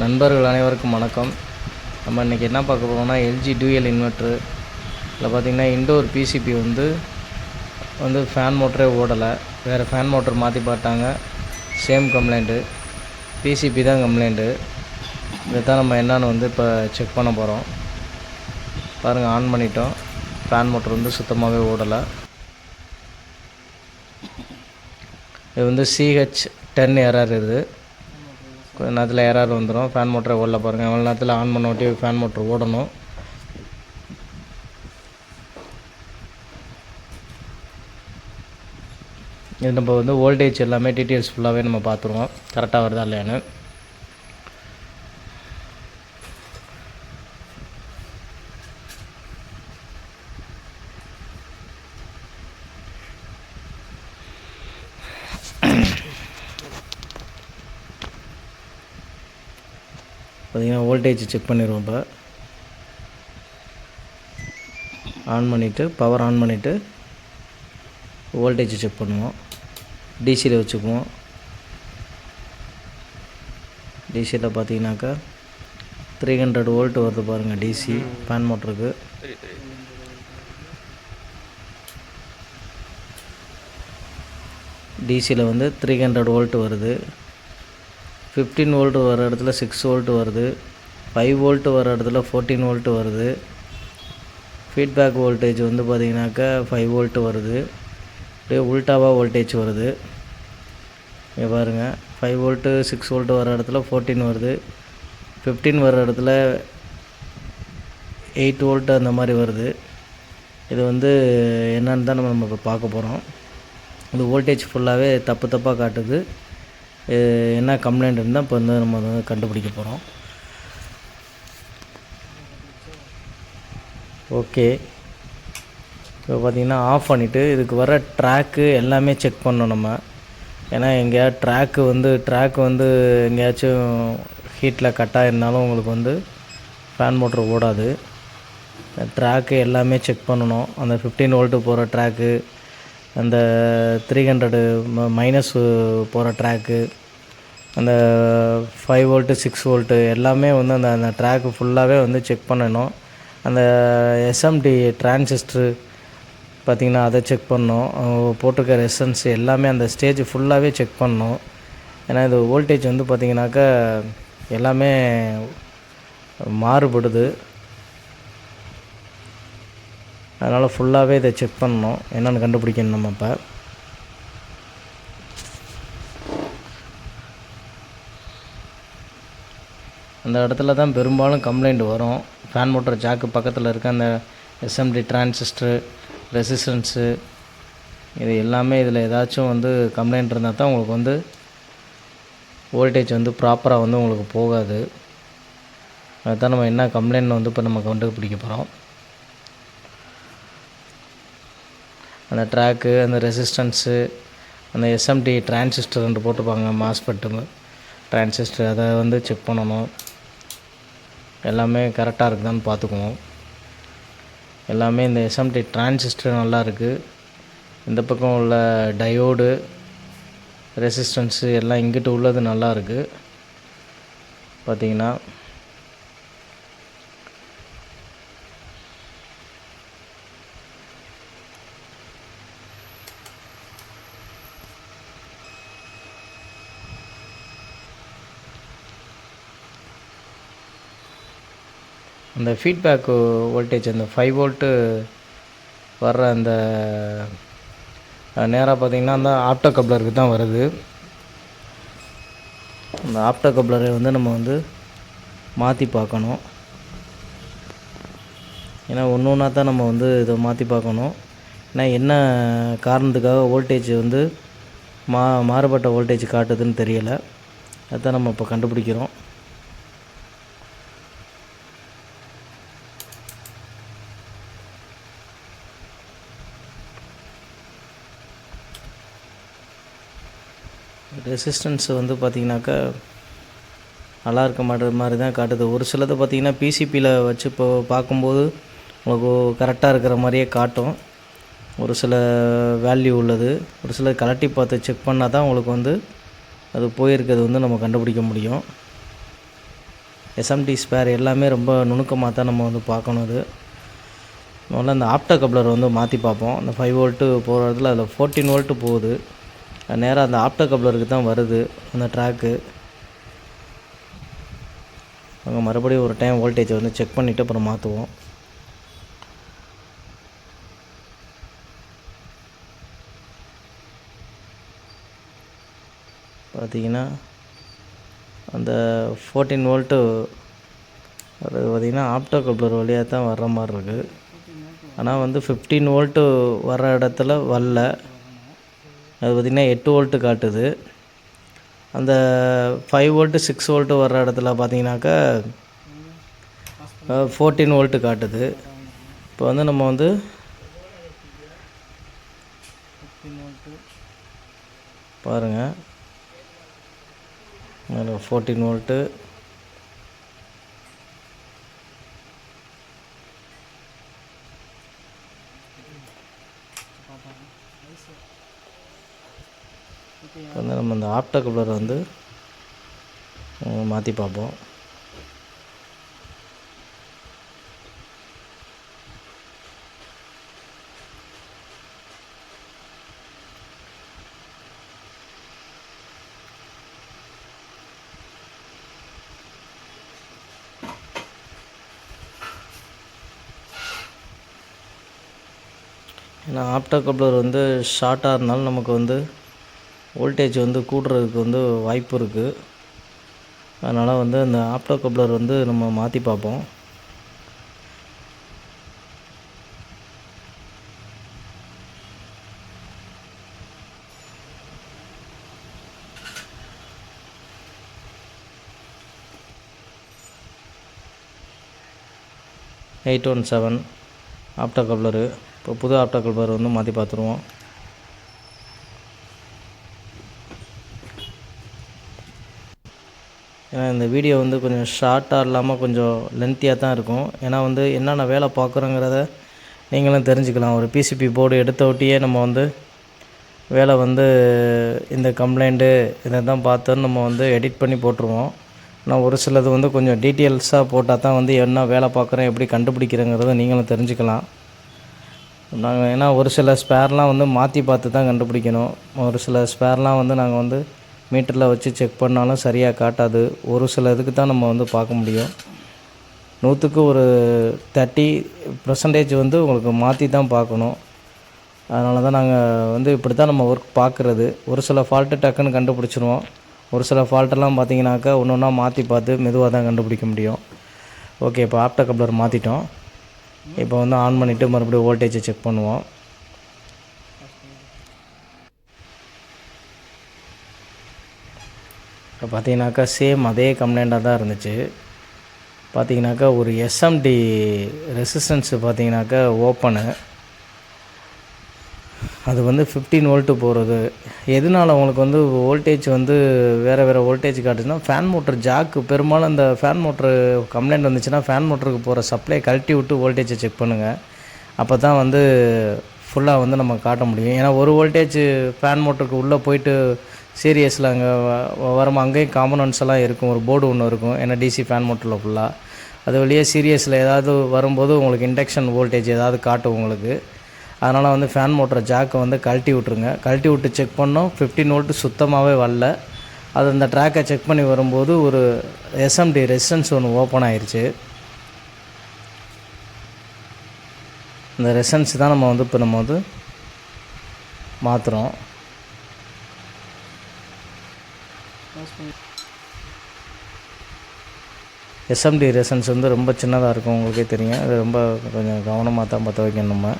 நண்பர்கள் அனைவருக்கும் வணக்கம். நம்ம இன்றைக்கி என்ன பார்க்க போகிறோம்னா எல்ஜி டூஎல் இன்வெர்ட்ரு இதில் பார்த்திங்கன்னா இண்டோர் பிசிபி வந்து வந்து ஃபேன் மோட்டரே ஓடலை. வேறு ஃபேன் மோட்டர் மாற்றி பார்த்தாங்க. சேம் கம்ப்ளைண்ட்டு பிசிபி தான் கம்ப்ளைண்ட்டு இதை தான் நம்ம என்னென்னு வந்து இப்போ செக் பண்ண போகிறோம் பாருங்கள் ஆன் பண்ணிட்டோம். ஃபேன் மோட்டர் வந்து சுத்தமாகவே ஓடலை. இது வந்து சிஹெச் டென் எரர் இது. கொஞ்ச நேரத்தில் எரர் வந்துடும் ஃபேன் மோட்டரை ஓடல பாருங்கள் எவ்வளோ நேரத்தில் ஆன் பண்ண ஒட்டி ஃபேன் மோட்டர் ஓடணும். இது நம்ம வந்து வோல்டேஜ் எல்லாமே டீட்டெயில்ஸ் ஃபுல்லாகவே நம்ம பார்த்துருவோம். கரெக்டாக வருதா இல்லையான்னு. பார்த்திங்கன்னா வோல்டேஜ் செக் பண்ணிடுவோம் இப்போ. ஆன் பண்ணிவிட்டு பவர் ஆன் பண்ணிவிட்டு வோல்டேஜ் செக் பண்ணுவோம். டிசியில் வச்சுக்குவோம். டிசியில் பார்த்தீங்கன்னாக்கா த்ரீ ஹண்ட்ரட் வோல்ட் வருது பாருங்கள் டிசி ஃபேன் மோட்டருக்கு டிசியில் வந்து த்ரீ ஹண்ட்ரட் வோல்ட் வருது. ஃபிஃப்டீன் வோல்ட் வர இடத்துல சிக்ஸ் வோல்ட் வருது. ஃபைவ் வோல்ட் வர இடத்துல ஃபோர்டீன் வோல்ட் வருது. ஃபீட்பேக் வோல்டேஜ் வந்து பார்த்திங்கனாக்கா ஃபைவ் வோல்ட் வருது. அப்படியே உல்டாவாக வோல்டேஜ் வருது. இங்கே பாருங்கள் ஃபைவ் வோல்ட்டு சிக்ஸ் வோல்ட் வர இடத்துல ஃபோர்டீன் வருது. ஃபிஃப்டீன் வர இடத்துல எயிட் வோல்ட் அந்த மாதிரி வருது. இது வந்து என்னன்னு தான் நம்ம நம்ம இப்போ பார்க்க போகிறோம் இந்த வோல்டேஜ் ஃபுல்லாகவே தப்பு தப்பாக காட்டுது. என்ன கம்ப்ளைண்ட் இருந்தால் இப்போ வந்து நம்ம அதை வந்து கண்டுபிடிக்க போகிறோம் ஓகே இப்போ பார்த்தீங்கன்னா ஆஃப் பண்ணிவிட்டு இதுக்கு வர ட்ராக்கு எல்லாமே செக் பண்ணணும் நம்ம. ஏன்னா எங்கேயா ட்ராக்கு வந்து ட்ராக் வந்து எங்கேயாச்சும் ஹீட்டில் கட்டாக இருந்தாலும் உங்களுக்கு வந்து ஃபேன் மோட்ரு ஓடாது. ட்ராக்கு எல்லாமே செக் பண்ணணும். அந்த ஃபிஃப்டீன் வோல்ட்டு போகிற ட்ராக்கு அந்த த்ரீ ஹண்ட்ரடு மைனஸ் போகிற ட்ராக்கு அந்த ஃபைவ் வோல்ட்டு சிக்ஸ் வோல்ட்டு எல்லாமே வந்து அந்த அந்த ட்ராக்கு ஃபுல்லாகவே வந்து செக் பண்ணணும். அந்த எஸ்எம்டி டிரான்சிஸ்டரு பார்த்திங்கன்னா அதை செக் பண்ணோம் போட்டிருக்க ரெசன்ஸ் எல்லாமே அந்த ஸ்டேஜ் ஃபுல்லாகவே செக் பண்ணோம் ஏன்னா இது வோல்டேஜ் வந்து பார்த்திங்கனாக்கா எல்லாமே மாறுபடுது. அதனால் ஃபுல்லாகவே இதை செக் பண்ணணும். என்னென்னு கண்டுபிடிக்கணும் நம்ம இப்போ அந்த இடத்துல தான் பெரும்பாலும் கம்ப்ளைண்ட் வரும். ஃபேன் மோட்டர் ஜாக்கு பக்கத்தில் இருக்க அந்த எஸ்எம்டி டிரான்சிஸ்டரு ரெசிஸ்டன்ஸு இது எல்லாமே இதில் ஏதாச்சும் வந்து கம்ப்ளைண்ட் இருந்தால் தான் உங்களுக்கு வந்து வோல்டேஜ் வந்து ப்ராப்பராக வந்து உங்களுக்கு போகாது. அதுதான் நம்ம என்ன கம்ப்ளைண்ட் வந்து இப்போ நம்ம கண்டுபிடிக்க போகிறோம் அந்த ட்ராக்கு அந்த ரெசிஸ்டன்ஸு அந்த எஸ்எம்டி டிரான்சிஸ்டர்ன்ட்டு போட்டிருப்பாங்க மாஸ்பெட்டு டிரான்சிஸ்டர் அதை வந்து செக் பண்ணணும். எல்லாமே கரெக்டாக இருக்குதான்னு பார்த்துக்குவோம். எல்லாமே இந்த எஸ்எம்டி டிரான்சிஸ்டர் நல்லா இருக்குது இந்த பக்கம் உள்ள டயோடு ரெசிஸ்டன்ஸு எல்லாம் இங்கிட்டு உள்ளது நல்லா இருக்குது பார்த்தீங்கன்னா அந்த ஃபீட்பேக்கு வோல்டேஜ் அந்த ஃபைவ் வோல்ட்டு வர்ற அந்த நேராக பார்த்திங்கன்னா அந்த ஆப்டோ கப்ளருக்கு தான் வருது. அந்த ஆப்டோ கப்ளரை வந்து நம்ம வந்து மாற்றி பார்க்கணும். ஏன்னா ஒன்று ஒன்றா தான் நம்ம வந்து இதை மாற்றி பார்க்கணும். ஏன்னா என்ன காரணத்துக்காக வோல்டேஜ் வந்து மா மாறுபட்ட வோல்டேஜ் காட்டுதுன்னு தெரியலை. அதுதான் நம்ம இப்போ கண்டுபிடிக்கிறோம். ரெசிஸ்டன்ஸ் வந்து பார்த்திங்கனாக்கா நல்லா இருக்க மாட்டேற மாதிரி தான் காட்டுது. ஒரு சிலது பார்த்திங்கன்னா பிசிபியில் வச்சு இப்போ பார்க்கும்போது உங்களுக்கு கரெக்டாக இருக்கிற மாதிரியே காட்டும். ஒரு சில வேல்யூ உள்ளது. ஒரு சில கலட்டி பார்த்து செக் பண்ணால் தான் உங்களுக்கு வந்து அது போயிருக்கிறது வந்து நம்ம கண்டுபிடிக்க முடியும். எஸ்எம்டி ஸ்பேர் எல்லாமே ரொம்ப நுணுக்கமாக தான் நம்ம வந்து பார்க்கணும் அது. முதல்ல அந்த ஆப்டா கப்ளர் வந்து மாற்றி பார்ப்போம். அந்த ஃபைவ் வோல்ட்டு போகிற இடத்துல அதில் ஃபோர்டீன் வோல்ட்டு போகுது. நேராக அந்த ஆப்டோ கப்ளருக்கு தான் வருது அந்த ட்ராக்கு அங்கே மறுபடியும் ஒரு டைம் வோல்டேஜை வந்து செக் பண்ணிவிட்டு அப்புறம் மாற்றுவோம் பார்த்தீங்கன்னா அந்த ஃபோர்டீன் வோல்ட்டு அது பார்த்திங்கன்னா ஆப்டோ கப்ளர் வழியாக தான் வர்ற மாதிரி இருக்குது ஆனால் வந்து ஃபிஃப்டீன் வோல்ட்டு வர்ற இடத்துல வரல. அது பார்த்திங்கன்னா எட்டு வோல்ட்டு காட்டுது. அந்த ஃபைவ் வோல்ட்டு சிக்ஸ் வோல்ட்டு வர்ற இடத்துல பார்த்தீங்கன்னாக்கா ஃபோர்டீன் வோல்ட்டு காட்டுது. இப்போ வந்து நம்ம வந்து பாருங்கள் ஃபோர்டீன் வோல்ட்டு வந்து ஆட்டோ கப்ளரை வந்து மாற்றி பார்ப்போம். ஏன்னா ஆப்டோ கப்ளர் வந்து ஷார்ட்டாக இருந்தாலும் நமக்கு வந்து வோல்டேஜ் வந்து கூடுறதுக்கு வந்து வாய்ப்பு இருக்குது அதனால் வந்து அந்த ஆப்டோ கப்ளர் வந்து நம்ம மாற்றி பார்ப்போம். Eight one seven opto coupler. இப்போ புது ஆப்டோ கப்ளர் வந்து மாற்றி பார்த்துருவோம். ஏன்னா இந்த வீடியோ வந்து கொஞ்சம் ஷார்ட்டாக இல்லாமல் கொஞ்சம் லென்த்தியாக தான் இருக்கும். ஏன்னா வந்து என்னென்ன வேலை பார்க்குறோங்கிறத நீங்களும் தெரிஞ்சுக்கலாம். ஒரு பிசிபி போர்டு எடுத்த ஒட்டியே நம்ம வந்து வேலை வந்து இந்த கம்ப்ளைண்ட்டு இதை தான் பார்த்துன்னு நம்ம வந்து எடிட் பண்ணி போட்டுருவோம். ஆனால் ஒரு சிலது வந்து கொஞ்சம் டீட்டெயில்ஸாக போட்டால் தான் வந்து என்ன வேலை பார்க்குறேன் எப்படி கண்டுபிடிக்கிறேங்கிறத நீங்களும் தெரிஞ்சுக்கலாம். நாங்கள் ஏன்னா ஒரு சில ஸ்பேர்லாம் வந்து மாற்றி பார்த்து தான் கண்டுபிடிக்கணும். ஒரு சில ஸ்பேர்லாம் வந்து நாங்கள் வந்து மீட்டரில் வச்சு செக் பண்ணாலும் சரியாக காட்டாது. ஒரு சில இதுக்கு தான் நம்ம வந்து பார்க்க முடியும். நூற்றுக்கு ஒரு தேர்ட்டி பர்சன்டேஜ் வந்து உங்களுக்கு மாற்றி தான் பார்க்கணும். அதனால தான் நாங்கள் வந்து இப்படி தான் நம்ம ஒர்க் பார்க்குறது. ஒரு சில ஃபால்ட்டு டக்குன்னு கண்டுபிடிச்சிருவோம். ஒரு சில ஃபால்ட்டெல்லாம் பார்த்தீங்கன்னாக்கா ஒன்று ஒன்றா மாற்றி பார்த்து மெதுவாக தான் கண்டுபிடிக்க முடியும். ஓகே இப்போ ஆப்டோ கப்ளர் மாற்றிட்டோம் இப்போ வந்து ஆன் பண்ணிவிட்டு மறுபடியும் வோல்டேஜை செக் பண்ணுவோம். இப்போ பார்த்தீங்கன்னாக்கா சேம் அதே கம்ப்ளைண்ட்டாக தான் இருந்துச்சு. பார்த்தீங்கன்னாக்கா ஒரு எஸ்எம்டி ரெசிஸ்டன்ஸு பார்த்தீங்கன்னாக்கா ஓப்பனு அது வந்து ஃபிஃப்டீன் வோல்ட்டு போகிறது எதனால் உங்களுக்கு வந்து வோல்டேஜ் வந்து வேறு வேறு வோல்டேஜ் காட்டுச்சுன்னா ஃபேன் மோட்டர் ஜாக்கு பெரும்பாலும் இந்த ஃபேன் மோட்ரு கம்ப்ளைண்ட் வந்துச்சுன்னா ஃபேன் மோட்டருக்கு போகிற சப்ளை கழட்டி விட்டு வோல்டேஜை செக் பண்ணுங்கள் அப்போ தான் வந்து ஃபுல்லாக வந்து நம்ம காட்ட முடியும். ஏன்னா ஒரு வோல்டேஜ் ஃபேன் மோட்டருக்கு உள்ளே போயிட்டு சீரியஸில் அங்கே வரமா அங்கேயும் காம்பனன்ட்ஸ் எல்லாம் இருக்கும். ஒரு போர்டு ஒன்று இருக்கும். ஏன்னா டிசி ஃபேன் மோட்டரில் ஃபுல்லாக அது வழியே சீரியஸில் ஏதாவது வரும்போது உங்களுக்கு இண்டக்ஷன் வோல்டேஜ் ஏதாவது காட்டும் உங்களுக்கு. அதனால் வந்து ஃபேன் மோட்டர் ஜாக்கை வந்து கழட்டி விட்ருங்க கழட்டி விட்டு செக் பண்ணோம். ஃபிஃப்டின் வோல்ட்டு சுத்தமாகவே வரல. அது அந்த ட்ராக்கை செக் பண்ணி வரும்போது ஒரு எஸ்எம்டி ரெசிஸ்டன்ஸ் ஒன்று ஓப்பன் ஆயிடுச்சு இந்த ரெசன்ஸ் தான் நம்ம வந்து இப்போ நம்ம வந்து மாற்றுறோம் எஸ்எம்டி ரெசன்ஸ் வந்து ரொம்ப சின்னதாக இருக்கும் உங்களுக்கே தெரியும். அது ரொம்ப கொஞ்சம் கவனமாக தான் பற்ற வைக்கணும் நம்ம.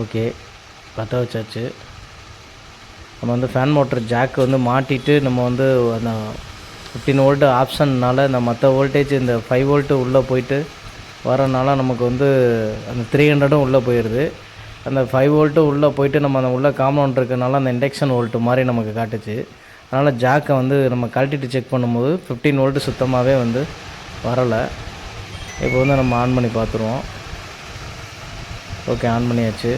ஓகே பற்ற வச்சாச்சு. நம்ம வந்து ஃபேன் மோட்டர் ஜாக் வந்து மாட்டிட்டு நம்ம வந்து அந்த ஃபிஃப்டீன் வோல்ட்டு ஆப்ஷன்னால இந்த மற்ற வோல்டேஜ் இந்த ஃபைவ் வோல்ட்டு உள்ளே போயிட்டு வரனால நமக்கு வந்து அந்த த்ரீ ஹண்ட்ரடும் உள்ளே போயிடுது அந்த ஃபைவ் வோல்ட்டு உள்ளே போயிட்டு நம்ம அந்த உள்ளே காம்பவுண்ட் இருக்கிறனால அந்த இண்டக்ஷன் வோல்ட்டு மாதிரி நமக்கு காட்டுச்சு. அதனால் ஜாக்கை வந்து நம்ம கழட்டிட்டு செக் பண்ணும்போது ஃபிஃப்டீன் வோல்ட்டு சுத்தமாகவே வந்து வரலை. இப்போ வந்து நம்ம ஆன் பண்ணி பார்த்துருவோம் ஓகே ஆன் பண்ணியாச்சு.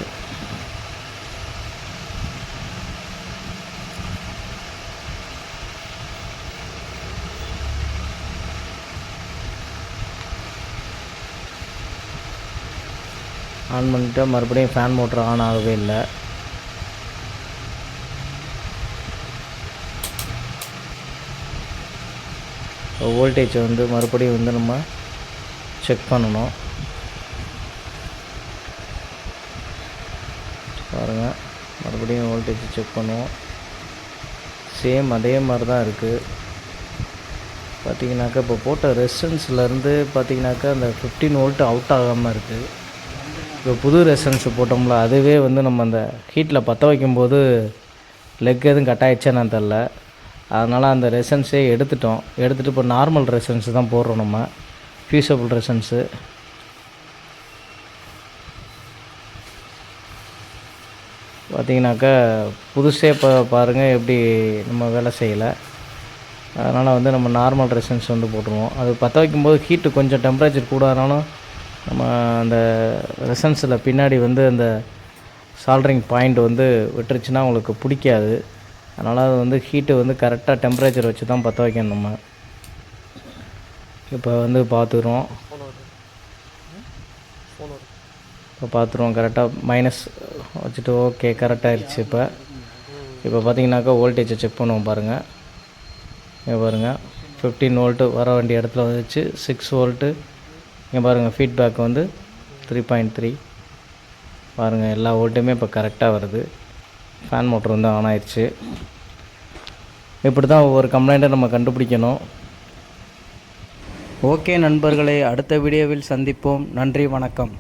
ஆன் பண்ணிட்டால் மறுபடியும் ஃபேன் மோட்ரு ஆன் ஆகவே இல்லை. வோல்டேஜை வந்து மறுபடியும் வந்து நம்ம செக் பண்ணணும். பாருங்கள் மறுபடியும் வோல்டேஜ் செக் பண்ணுவோம். சேம் அதே மாதிரி தான் இருக்குது பார்த்தீங்கன்னாக்கா இப்போ போட்ட ரெசிஸ்டன்ஸ்லேருந்து பார்த்தீங்கன்னாக்கா அந்த ஃபிஃப்டீன் வோல்ட் அவுட் ஆகாமல் இருக்குது இப்போ புது ரெசன்ஸ் போட்டோம்ல அதுவே வந்து நம்ம அந்த ஹீட்டில் பற்ற வைக்கும்போது லெக் எதுவும் கட் ஆயிடுச்சான்னு தெரில அதனால் அந்த ரெசன்ஸே எடுத்துட்டோம். எடுத்துகிட்டு இப்போ நார்மல் ரெசன்ஸ் தான் போடுறோம் நம்ம. ஃபியூசபிள் ரெசன்ஸு பார்த்தீங்கன்னாக்கா புதுசே இப்போ பாருங்கள் எப்படி நம்ம வேலை செய்யலை. அதனால் வந்து நம்ம நார்மல் ரெசன்ஸ் வந்து போட்டுருவோம். அது பற்ற வைக்கும்போது ஹீட்டு கொஞ்சம் டெம்பரேச்சர் கூட ஆனாலும் நம்ம அந்த ரெசன்ஸில் பின்னாடி வந்து அந்த சால்ட்ரிங் பாயிண்ட் வந்து விட்டுருச்சுன்னா உங்களுக்கு பிடிக்காது. அதனால் அது வந்து ஹீட்டு வந்து கரெக்டாக டெம்பரேச்சர் வச்சு தான் பற்ற வைக்கணும் நம்ம. இப்போ வந்து பார்த்துக்குறோம் இப்போ பார்த்துருவோம் கரெக்டாக மைனஸ் வச்சுட்டு ஓகே கரெக்டாகிடுச்சு இப்போ. இப்போ பார்த்தீங்கன்னாக்கா வோல்டேஜை செக் பண்ணுவோம் பாருங்கள் இங்கே பாருங்கள் ஃபிஃப்டீன் வோல்ட்டு வர வேண்டிய இடத்துல வந்துச்சு. சிக்ஸ் வோல்ட்டு இங்கே பாருங்கள் ஃபீட்பேக் வந்து த்ரீ பாயிண்ட் த்ரீ பாருங்கள் எல்லா ஓல்ட்டுமே இப்போ கரெக்டாக வருது. ஃபேன் மோட்டர் வந்து ஆன் ஆயிடுச்சு. இப்படி தான் ஒவ்வொரு கம்ப்ளைண்ட்டை நம்ம கண்டுபிடிக்கணும். ஓகே நண்பர்களே அடுத்த வீடியோவில் சந்திப்போம். நன்றி வணக்கம்.